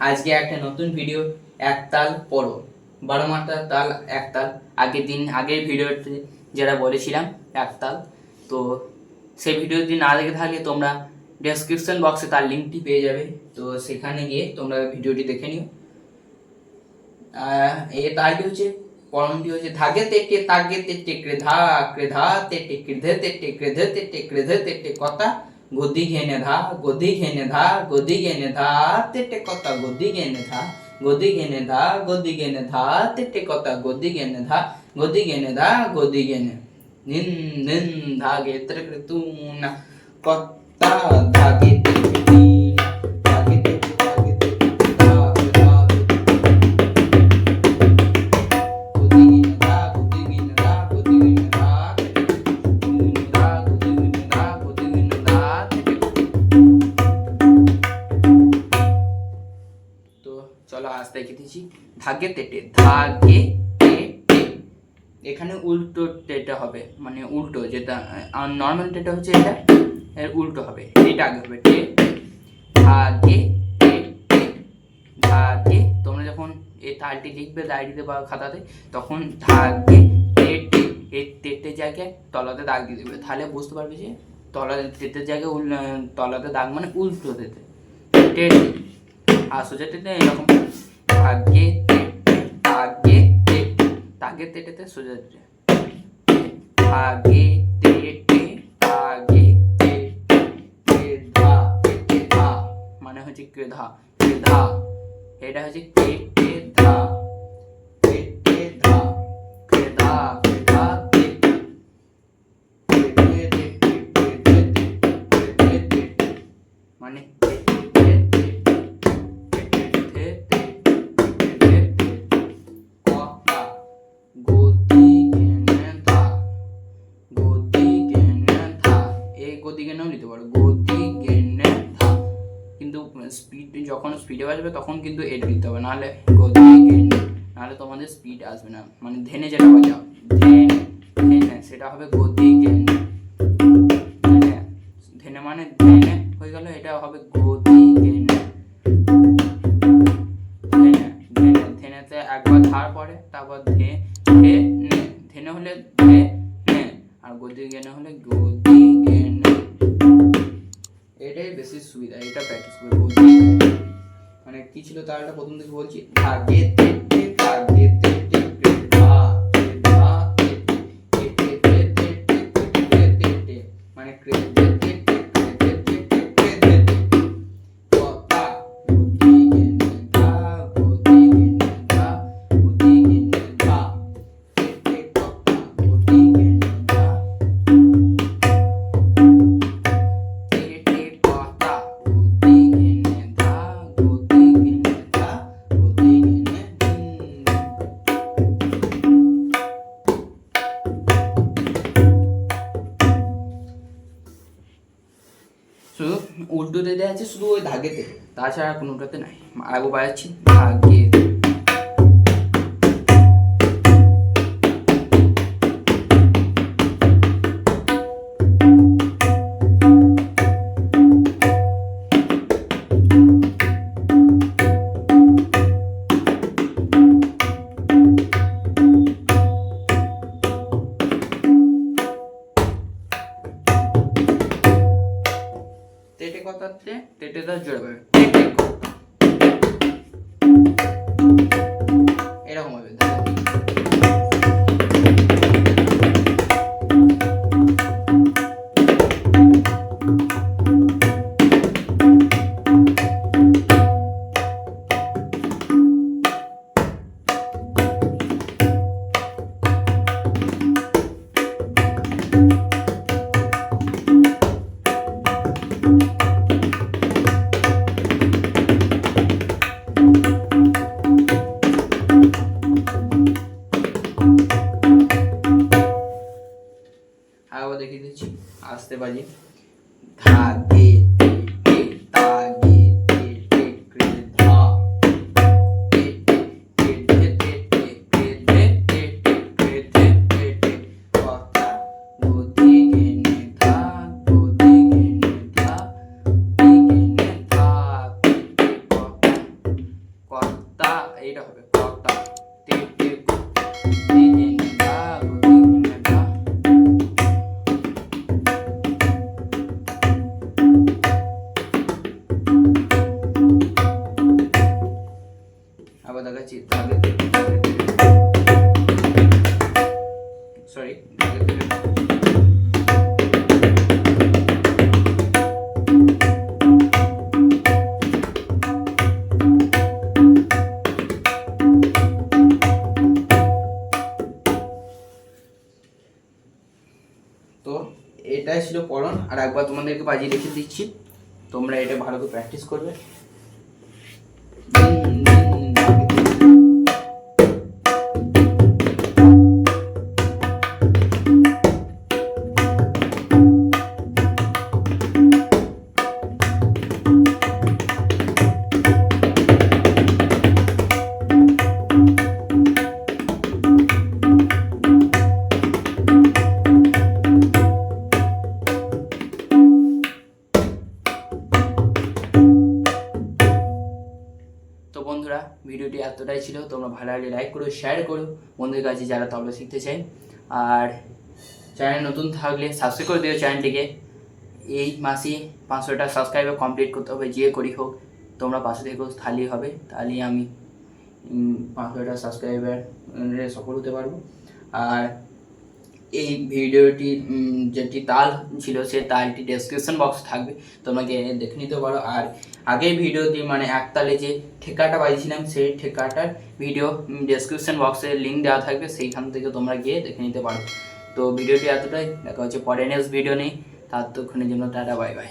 আজকে একটা নতুন ভিডিও একতাল পড়ো বারো মাত্রার তাল একতাল আগের দিন, আগের ভিডিওতে যেটা বলেছিলাম একতাল তো সেই ভিডিও যদি না দেখে থাকলে তোমরা ডেসক্রিপশন বক্সে তার লিঙ্কটি পেয়ে যাবে। তো সেখানে গিয়ে তোমরা ভিডিওটি দেখে নিও। এই তালটি হচ্ছে? পরমটি হচ্ছে? ধাগে তেটে তাগে তেটে কৃধা কৃধা তেটে কৃধে তেটে কৃধে তেটে কৃধে তেটে কথা। গদি ঘেনে ধা গদি ঘেনে ধা গদি ঘেনে ধা তেটে কথা গদি ঘেনে ধা গদি ঘেনে ধা গদি ঘেনে ধা তেটে কথা গদি ঘেনে ধা গদি ঘেনে ধা চলো আজ দেখে ধাগে তেটে ধাগে তেটে। এখানে উল্টো টেটা হবে মানে উল্টো যেটা নর্মাল টেটা হচ্ছে এটা, এর উল্টো হবে, এটা আগে হবে টে ধাগে ধাগে, তোমরা যখন এই তালটি লিখবে ডায়েরিতে বা খাতাতে, তখন ধাগে তেটে, এই তেটে জায়গায় তলাতে দাগ দিয়ে দেবে। তাহলে বুঝতে পারবে যে তলাতে তেটের জায়গায় তলাতে দাগ মানে উল্টো দিতে তেটে। আর সোজাটিতে এরকম আগে আগে আগে তেটেতে তেটে তাগে তেটে ধা মানে হচ্ছে ক্রেধা কেধা এটা হচ্ছে কেটে ধা। গদি গেনেও নিতে পারো। গদি গেনে ধা কিন্তু স্পিড যখন স্পিডে বাজবে তখন কিন্তু এড দিতে হবে। নাহলে গদি নাহলে তোমাদের স্পিড আসবে না। মানে ধেনে যেটা বাজাও ধেনে ধেনে সেটা হবে গদি গেনে ধেনে ধেনে মানে ধেনে হয়ে গেল, এটা হবে গদি গেনে একবার ধার পড়ে, তারপর ধে ধে ধেনে হলে ধে আর গদি গেনে হলে গদি গেনে এটাই বেশি সুবিধা, এটা প্র্যাকটিস করে বলছি। মানে কি ছিল তারটা প্রথম থেকে বলছি ধাগে উল্টোতে দেওয়া আছে শুধু ওই ধাগেতে তাছাড়া কোনোটাতে নাই। আগো বাজাচ্ছি। কথাতে তেটে পারি ছিল পড়ন আর একবার তোমাদেরকে বাজিয়ে রেখে দিচ্ছি। তোমরা এটা ভালো করে প্র্যাকটিস করবে। এতটাই ছিল। তোমরা ভালো লাগলে লাইক করো শেয়ার করো। বন্ধুদের কাছে যারা তবলা শিখতে চাই আর চ্যানেল নতুন থাকলে সাবস্ক্রাইব করে দিও চ্যানেলটিকে এই মাসে পাঁচশোটা সাবস্ক্রাইবার কমপ্লিট করতে হবে, যে করি হোক। তোমরা পাশে থেকে থালি হবে। তাহলে আমি পাঁচশোটা সাবস্ক্রাইবার সফল হতে পারব। আর এই ভিডিওটি যেটি তাল ছিল, সে তালটি ডেসক্রিপশন বক্স থাকবে। তোমাকে দেখে নিতে পারো। আর আগের ভিডিওটি মানে এক তালে যে ঠেকাটা বাজিয়েছিলাম সেই ঠেকাটার ভিডিও ডেসক্রিপশন বক্সে লিঙ্ক দেওয়া থাকবে। সেইখান থেকে তোমরা গিয়ে দেখে নিতে পারো। তো ভিডিওটি এতটাই। দেখা হচ্ছে পরে নেক্সট ভিডিও নেই তার ততক্ষণের জন্য টাটা বাই বাই